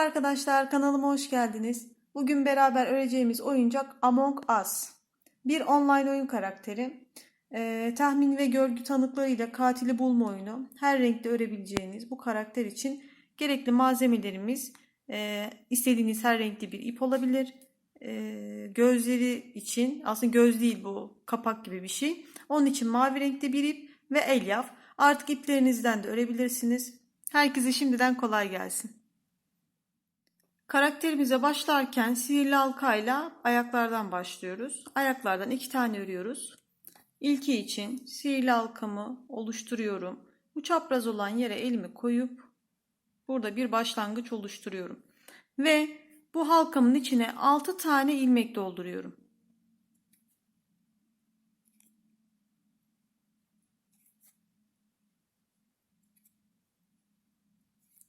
arkadaşlar kanalıma hoş geldiniz. Bugün beraber öreceğimiz oyuncak Among Us. Bir online oyun karakteri. Ee, tahmin ve görgü tanıklarıyla katili bulma oyunu. Her renkte örebileceğiniz bu karakter için gerekli malzemelerimiz e, istediğiniz her renkli bir ip olabilir. Ee, gözleri için aslında göz değil bu kapak gibi bir şey. Onun için mavi renkte bir ip ve elyaf. Artık iplerinizden de örebilirsiniz. Herkese şimdiden kolay gelsin. Karakterimize başlarken sihirli halkayla ayaklardan başlıyoruz. Ayaklardan iki tane örüyoruz. İlki için sihirli halkamı oluşturuyorum. Bu çapraz olan yere elimi koyup burada bir başlangıç oluşturuyorum. Ve bu halkamın içine 6 tane ilmek dolduruyorum.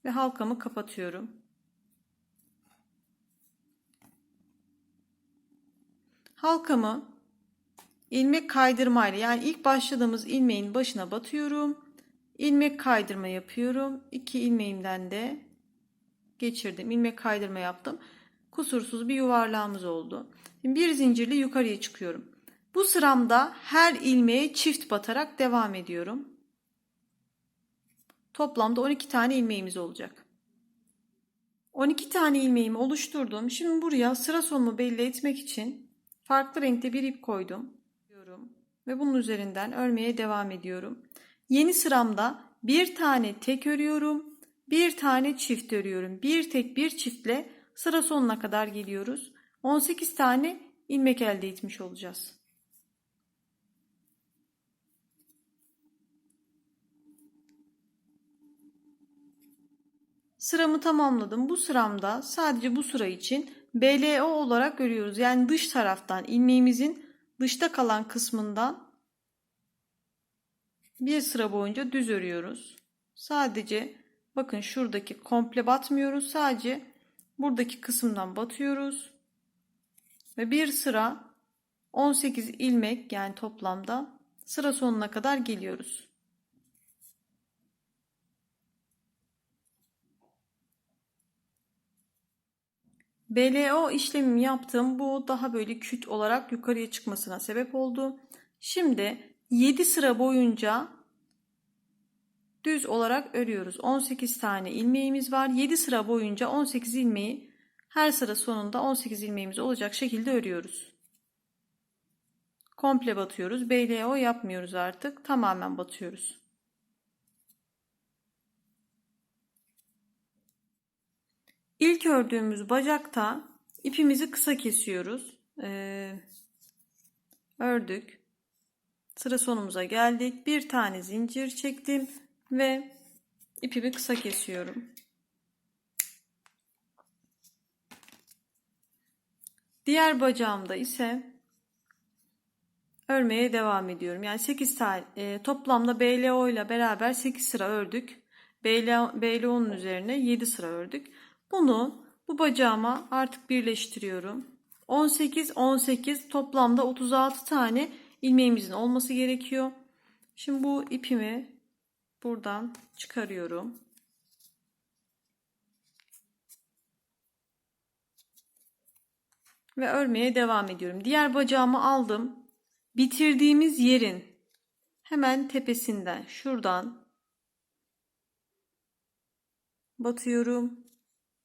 Ve halkamı kapatıyorum. Halkamı ilmek kaydırmayla yani ilk başladığımız ilmeğin başına batıyorum. İlmek kaydırma yapıyorum. İki ilmeğimden de geçirdim. İlmek kaydırma yaptım. Kusursuz bir yuvarlağımız oldu. Şimdi bir zincirle yukarıya çıkıyorum. Bu sıramda her ilmeğe çift batarak devam ediyorum. Toplamda 12 tane ilmeğimiz olacak. 12 tane ilmeğimi oluşturdum. Şimdi buraya sıra sonumu belli etmek için farklı renkte bir ip koydum. Ve bunun üzerinden örmeye devam ediyorum. Yeni sıramda bir tane tek örüyorum. Bir tane çift örüyorum. Bir tek bir çiftle sıra sonuna kadar geliyoruz. 18 tane ilmek elde etmiş olacağız. Sıramı tamamladım. Bu sıramda sadece bu sıra için BLO olarak görüyoruz. Yani dış taraftan ilmeğimizin dışta kalan kısmından bir sıra boyunca düz örüyoruz. Sadece bakın şuradaki komple batmıyoruz. Sadece buradaki kısımdan batıyoruz. Ve bir sıra 18 ilmek yani toplamda sıra sonuna kadar geliyoruz. BLO işlemimi yaptım. Bu daha böyle küt olarak yukarıya çıkmasına sebep oldu. Şimdi 7 sıra boyunca düz olarak örüyoruz. 18 tane ilmeğimiz var. 7 sıra boyunca 18 ilmeği her sıra sonunda 18 ilmeğimiz olacak şekilde örüyoruz. Komple batıyoruz. BLO yapmıyoruz artık. Tamamen batıyoruz. İlk ördüğümüz bacakta ipimizi kısa kesiyoruz. Ee, ördük. Sıra sonumuza geldik. Bir tane zincir çektim ve ipimi kısa kesiyorum. Diğer bacağımda ise örmeye devam ediyorum. Yani 8 tane e, toplamda BLO ile beraber 8 sıra ördük. BLO, BLO'nun üzerine 7 sıra ördük. Bunu bu bacağıma artık birleştiriyorum. 18 18 toplamda 36 tane ilmeğimizin olması gerekiyor. Şimdi bu ipimi buradan çıkarıyorum. Ve örmeye devam ediyorum. Diğer bacağımı aldım. Bitirdiğimiz yerin hemen tepesinden şuradan batıyorum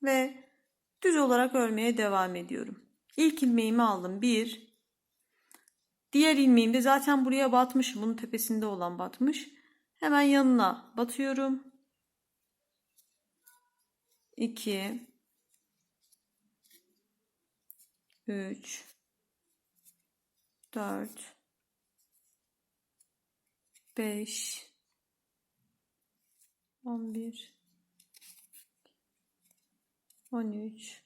ve düz olarak örmeye devam ediyorum. İlk ilmeğimi aldım. Bir. Diğer ilmeğim de zaten buraya batmış. Bunun tepesinde olan batmış. Hemen yanına batıyorum. 2 3 4 5 11 13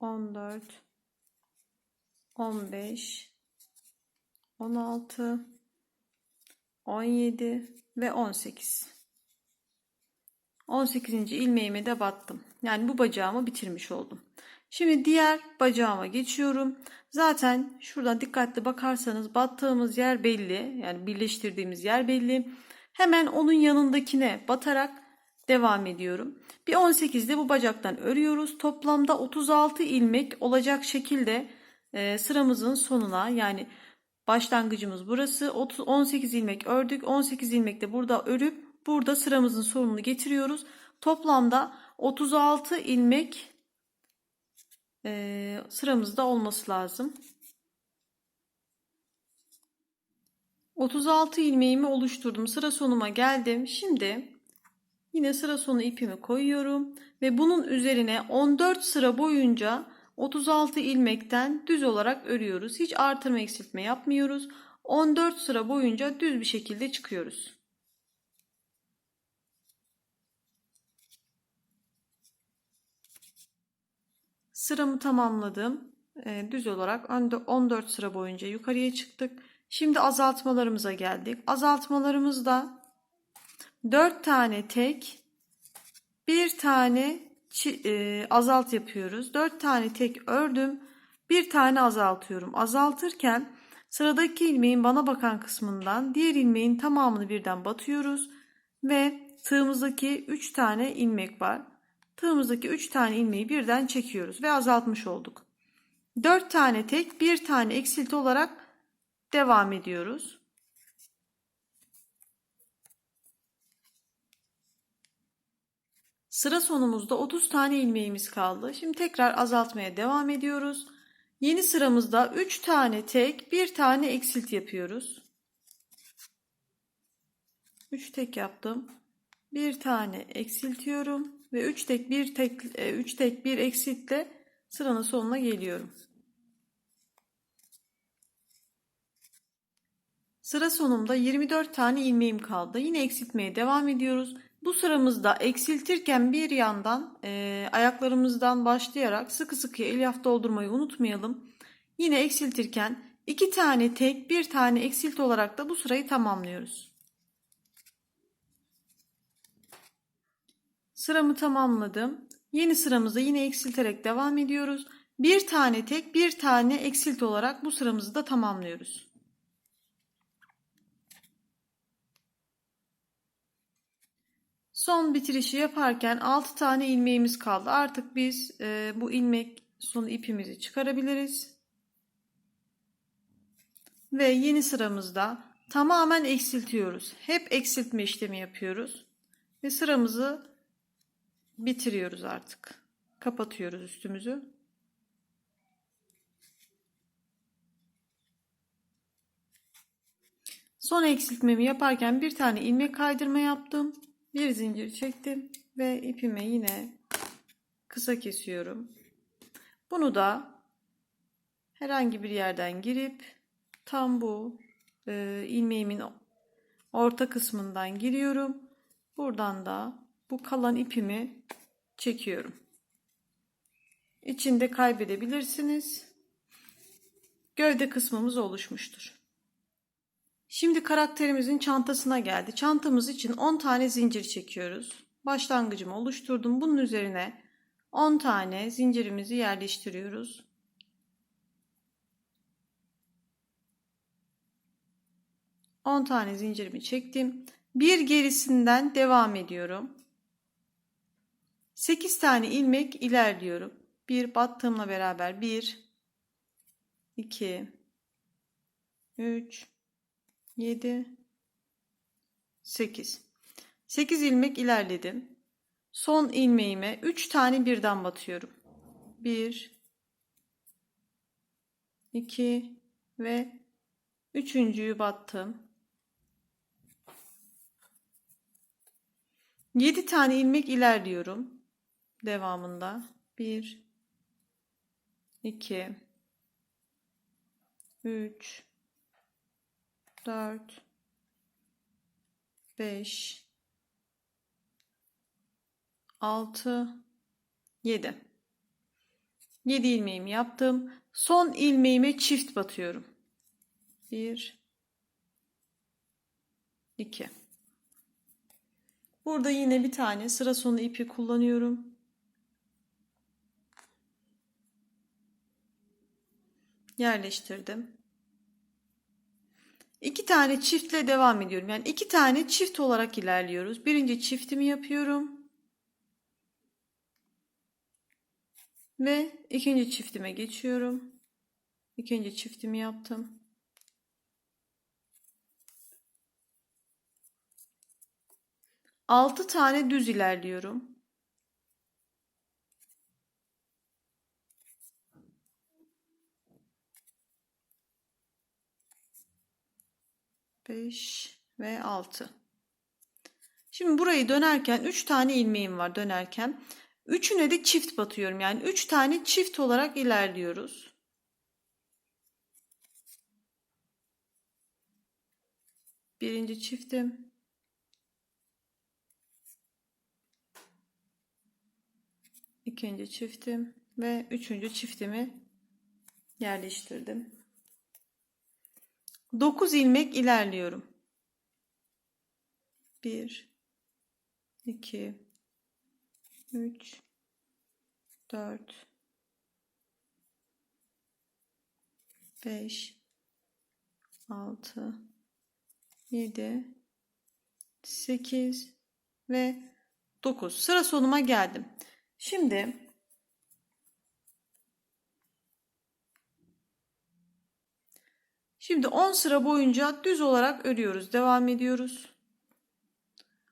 14 15 16 17 ve 18 18. ilmeğime de battım. Yani bu bacağımı bitirmiş oldum. Şimdi diğer bacağıma geçiyorum. Zaten şuradan dikkatli bakarsanız battığımız yer belli. Yani birleştirdiğimiz yer belli. Hemen onun yanındakine batarak devam ediyorum. Bir 18'de bu bacaktan örüyoruz. Toplamda 36 ilmek olacak şekilde e, sıramızın sonuna yani başlangıcımız burası. 30, 18 ilmek ördük. 18 ilmek de burada örüp burada sıramızın sonunu getiriyoruz. Toplamda 36 ilmek e, sıramızda olması lazım. 36 ilmeğimi oluşturdum. Sıra sonuma geldim. Şimdi yine sıra sonu ipimi koyuyorum ve bunun üzerine 14 sıra boyunca 36 ilmekten düz olarak örüyoruz. Hiç artırma eksiltme yapmıyoruz. 14 sıra boyunca düz bir şekilde çıkıyoruz. Sıramı tamamladım. Ee, düz olarak 14 sıra boyunca yukarıya çıktık. Şimdi azaltmalarımıza geldik. Azaltmalarımızda 4 tane tek, bir tane e, azalt yapıyoruz. 4 tane tek ördüm. Bir tane azaltıyorum. Azaltırken sıradaki ilmeğin bana bakan kısmından diğer ilmeğin tamamını birden batıyoruz. Ve tığımızdaki 3 tane ilmek var. Tığımızdaki 3 tane ilmeği birden çekiyoruz ve azaltmış olduk. 4 tane tek, bir tane eksilti olarak devam ediyoruz. Sıra sonumuzda 30 tane ilmeğimiz kaldı. Şimdi tekrar azaltmaya devam ediyoruz. Yeni sıramızda 3 tane tek, 1 tane eksilt yapıyoruz. 3 tek yaptım. 1 tane eksiltiyorum ve 3 tek 1 tek 3 tek 1 eksiltle sıranın sonuna geliyorum. Sıra sonumda 24 tane ilmeğim kaldı. Yine eksiltmeye devam ediyoruz. Bu sıramızda eksiltirken bir yandan e, ayaklarımızdan başlayarak sıkı sıkı elyaf doldurmayı unutmayalım. Yine eksiltirken iki tane tek bir tane eksilt olarak da bu sırayı tamamlıyoruz. Sıramı tamamladım. Yeni sıramızda yine eksilterek devam ediyoruz. Bir tane tek bir tane eksilt olarak bu sıramızı da tamamlıyoruz. Son bitirişi yaparken 6 tane ilmeğimiz kaldı. Artık biz e, bu ilmek sonu ipimizi çıkarabiliriz. Ve yeni sıramızda tamamen eksiltiyoruz. Hep eksiltme işlemi yapıyoruz. Ve sıramızı bitiriyoruz artık. Kapatıyoruz üstümüzü. Son eksiltmemi yaparken bir tane ilmek kaydırma yaptım bir zincir çektim ve ipime yine kısa kesiyorum. Bunu da herhangi bir yerden girip tam bu e, ilmeğimin orta kısmından giriyorum. Buradan da bu kalan ipimi çekiyorum. İçinde kaybedebilirsiniz. Gövde kısmımız oluşmuştur. Şimdi karakterimizin çantasına geldi. Çantamız için 10 tane zincir çekiyoruz. Başlangıcımı oluşturdum. Bunun üzerine 10 tane zincirimizi yerleştiriyoruz. On tane zincirimi çektim. Bir gerisinden devam ediyorum. 8 tane ilmek ilerliyorum. Bir battığımla beraber 1 2 3 7 8 8 ilmek ilerledim. Son ilmeğime 3 tane birden batıyorum. 1 2 ve üçüncüyü battım. 7 tane ilmek ilerliyorum. Devamında 1 2 3 4 5 6 7 7 ilmeğimi yaptım. Son ilmeğime çift batıyorum. 1 2 Burada yine bir tane sıra sonu ipi kullanıyorum. Yerleştirdim. İki tane çiftle devam ediyorum. Yani iki tane çift olarak ilerliyoruz. Birinci çiftimi yapıyorum. Ve ikinci çiftime geçiyorum. İkinci çiftimi yaptım. Altı tane düz ilerliyorum. Beş ve altı. Şimdi burayı dönerken 3 tane ilmeğim var dönerken. Üçüne de çift batıyorum. Yani 3 tane çift olarak ilerliyoruz. Birinci çiftim. ikinci çiftim ve üçüncü çiftimi yerleştirdim. 9 ilmek ilerliyorum. 1 2 3 4 5 6 7 8 ve 9 sıra sonuma geldim. Şimdi Şimdi 10 sıra boyunca düz olarak örüyoruz. Devam ediyoruz.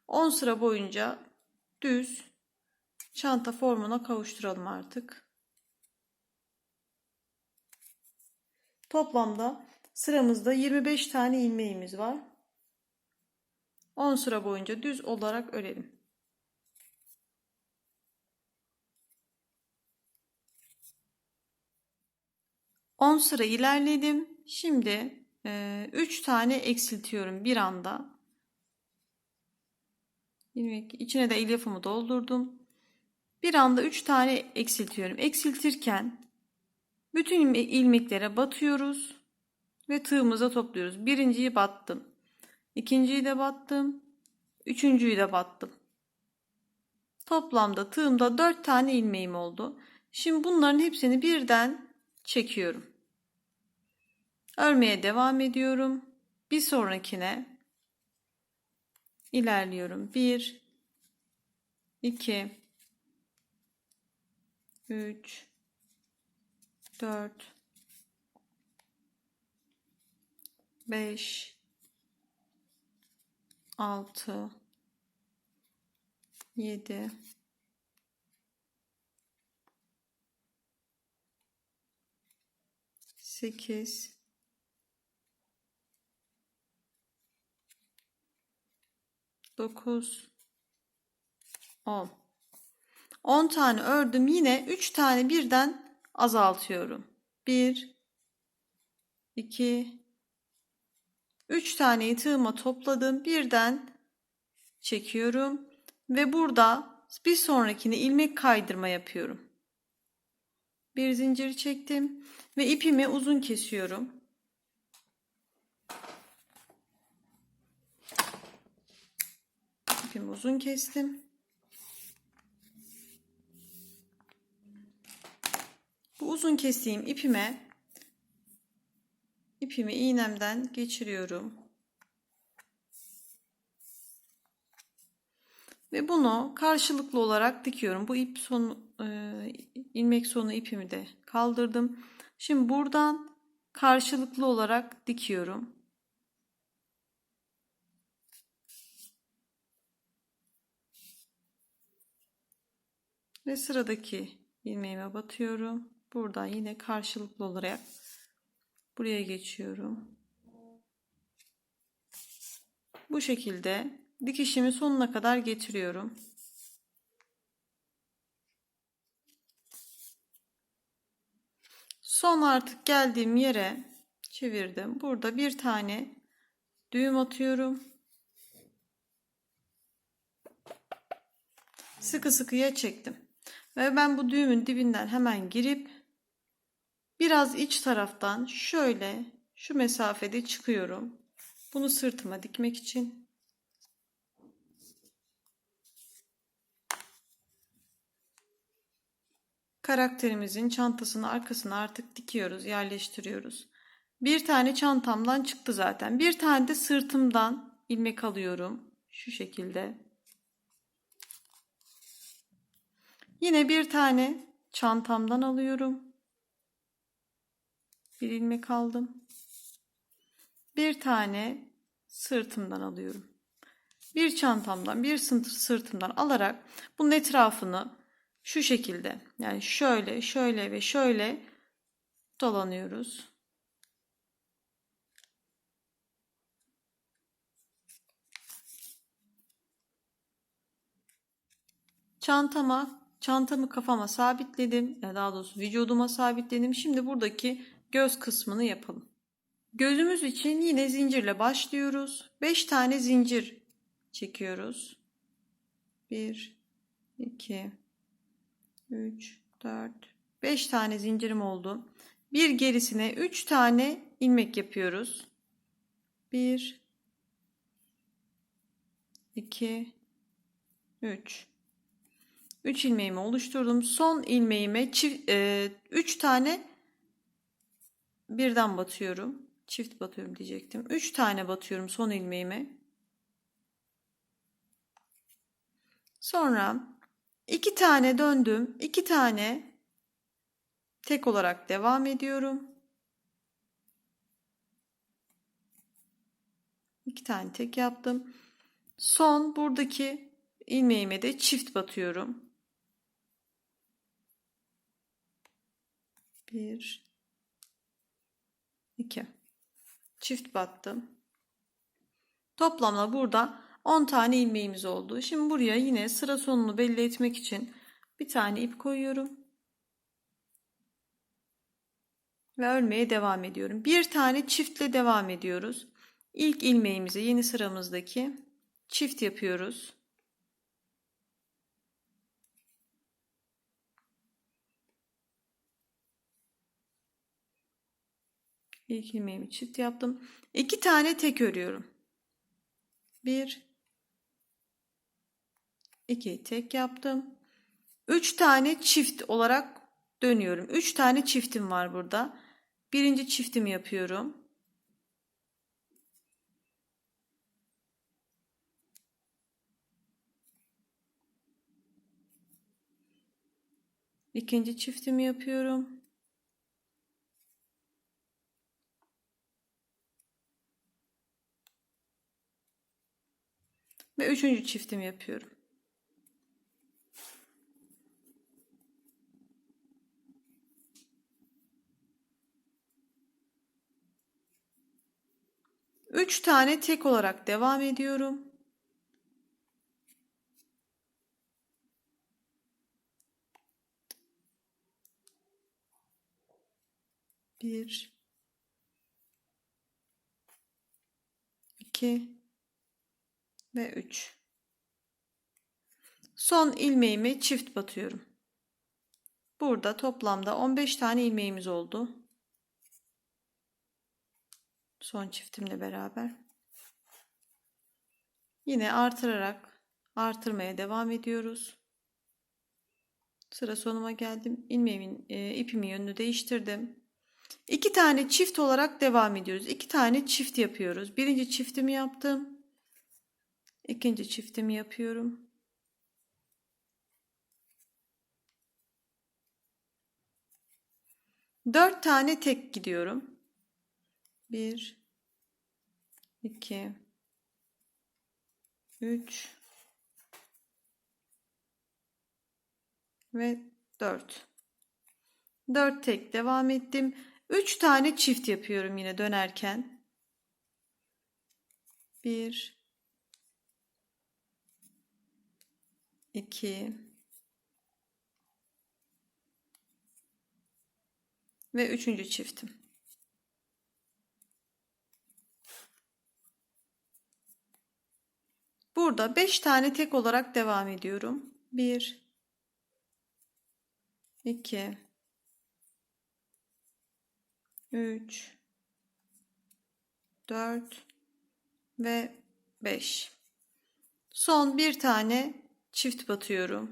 10 sıra boyunca düz çanta formuna kavuşturalım artık. Toplamda sıramızda 25 tane ilmeğimiz var. 10 sıra boyunca düz olarak örelim. On sıra ilerledim. Şimdi 3 e, tane eksiltiyorum bir anda. İlmek içine de elyafımı doldurdum. Bir anda 3 tane eksiltiyorum. Eksiltirken bütün ilmeklere batıyoruz ve tığımıza topluyoruz. Birinciyi battım. ikinciyi de battım. Üçüncüyü de battım. Toplamda tığımda 4 tane ilmeğim oldu. Şimdi bunların hepsini birden çekiyorum. Örmeye devam ediyorum. Bir sonrakine ilerliyorum. 1 2 3 4 5 6 7 8 9 10 10 tane ördüm yine 3 tane birden azaltıyorum. 1 2 3 taneyi tığıma topladım birden çekiyorum ve burada bir sonrakine ilmek kaydırma yapıyorum. Bir zincir çektim ve ipimi uzun kesiyorum ipimi uzun kestim. Bu uzun kestiğim ipime ipimi iğnemden geçiriyorum. Ve bunu karşılıklı olarak dikiyorum. Bu ip sonu e, ilmek sonu ipimi de kaldırdım. Şimdi buradan karşılıklı olarak dikiyorum. Ve sıradaki ilmeğime batıyorum. Buradan yine karşılıklı olarak buraya geçiyorum. Bu şekilde dikişimi sonuna kadar getiriyorum. Son artık geldiğim yere çevirdim. Burada bir tane düğüm atıyorum. Sıkı sıkıya çektim. Ve ben bu düğümün dibinden hemen girip biraz iç taraftan şöyle şu mesafede çıkıyorum. Bunu sırtıma dikmek için. Karakterimizin çantasını arkasına artık dikiyoruz, yerleştiriyoruz. Bir tane çantamdan çıktı zaten. Bir tane de sırtımdan ilmek alıyorum. Şu şekilde. Yine bir tane çantamdan alıyorum. Bir ilmek aldım. Bir tane sırtımdan alıyorum. Bir çantamdan, bir sırtımdan alarak bunun etrafını şu şekilde yani şöyle, şöyle ve şöyle dolanıyoruz. Çantama, çantamı kafama sabitledim. Ya daha doğrusu vücuduma sabitledim. Şimdi buradaki göz kısmını yapalım. Gözümüz için yine zincirle başlıyoruz. 5 tane zincir çekiyoruz. 1 2 3 4 5 tane zincirim oldu. Bir gerisine 3 tane ilmek yapıyoruz. 1 2 3 3 ilmeğimi oluşturdum. Son ilmeğime çift 3 e, tane birden batıyorum. Çift batıyorum diyecektim. 3 tane batıyorum son ilmeğime. Sonra 2 tane döndüm. 2 tane tek olarak devam ediyorum. 2 tane tek yaptım. Son buradaki ilmeğime de çift batıyorum. 1 2 çift battım. Toplamda burada 10 tane ilmeğimiz oldu. Şimdi buraya yine sıra sonunu belli etmek için bir tane ip koyuyorum. Ve örmeye devam ediyorum. Bir tane çiftle devam ediyoruz. İlk ilmeğimizi yeni sıramızdaki çift yapıyoruz. İlk ilmeğimi çift yaptım. İki tane tek örüyorum. Bir, iki tek yaptım. Üç tane çift olarak dönüyorum. Üç tane çiftim var burada. Birinci çiftimi yapıyorum. İkinci çiftimi yapıyorum. Ve üçüncü çiftimi yapıyorum. Üç tane tek olarak devam ediyorum. Bir, iki, ve 3. Son ilmeğimi çift batıyorum. Burada toplamda 15 tane ilmeğimiz oldu. Son çiftimle beraber. Yine artırarak artırmaya devam ediyoruz. Sıra sonuma geldim. İlmeğimin e, ipimin yönünü değiştirdim. İki tane çift olarak devam ediyoruz. İki tane çift yapıyoruz. Birinci çiftimi yaptım ikinci çiftimi yapıyorum. Dört tane tek gidiyorum. Bir, iki, üç ve dört. Dört tek devam ettim. Üç tane çift yapıyorum yine dönerken. Bir, 2 ve üçüncü çiftim. Burada 5 tane tek olarak devam ediyorum. 1 2 3 4 ve 5 son bir tane çift batıyorum.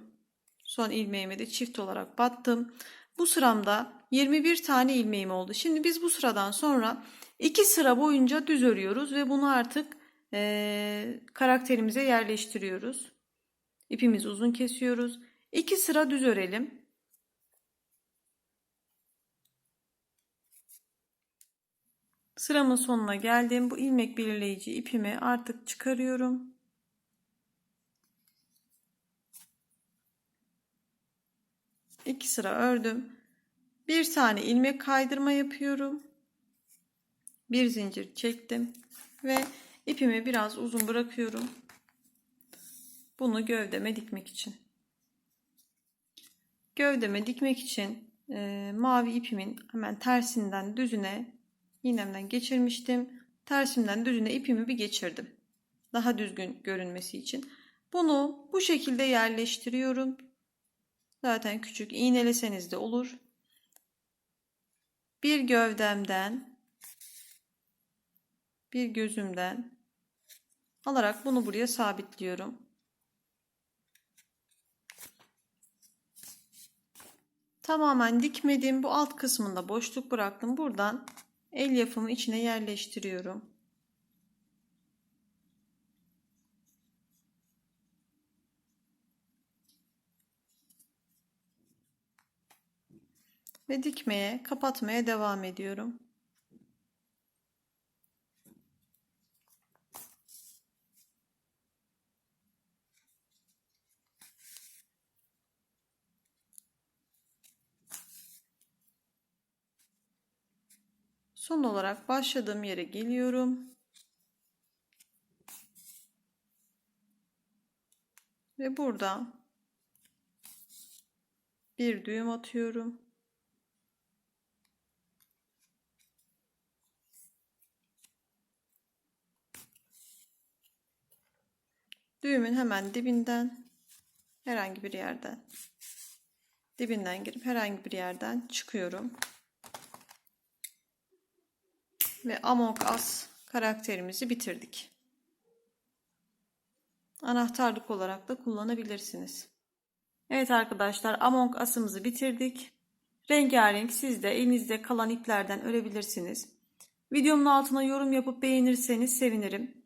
Son ilmeğime de çift olarak battım. Bu sıramda 21 tane ilmeğim oldu. Şimdi biz bu sıradan sonra 2 sıra boyunca düz örüyoruz ve bunu artık e, karakterimize yerleştiriyoruz. İpimizi uzun kesiyoruz. 2 sıra düz örelim. Sıramın sonuna geldim. Bu ilmek belirleyici ipimi artık çıkarıyorum. İki sıra ördüm. Bir tane ilmek kaydırma yapıyorum. Bir zincir çektim ve ipimi biraz uzun bırakıyorum. Bunu gövdeme dikmek için. Gövdeme dikmek için e, mavi ipimin hemen tersinden düzüne iğnemden geçirmiştim. Tersimden düzüne ipimi bir geçirdim. Daha düzgün görünmesi için. Bunu bu şekilde yerleştiriyorum. Zaten küçük iğneleseniz de olur. Bir gövdemden bir gözümden alarak bunu buraya sabitliyorum. Tamamen dikmedim. Bu alt kısmında boşluk bıraktım. Buradan el yapımı içine yerleştiriyorum. Ve dikmeye, kapatmaya devam ediyorum. Son olarak başladığım yere geliyorum. Ve burada bir düğüm atıyorum. Düğümün hemen dibinden herhangi bir yerden dibinden girip herhangi bir yerden çıkıyorum. Ve Among Us karakterimizi bitirdik. Anahtarlık olarak da kullanabilirsiniz. Evet arkadaşlar Among Us'ımızı bitirdik. Rengarenk siz de elinizde kalan iplerden örebilirsiniz. Videomun altına yorum yapıp beğenirseniz sevinirim.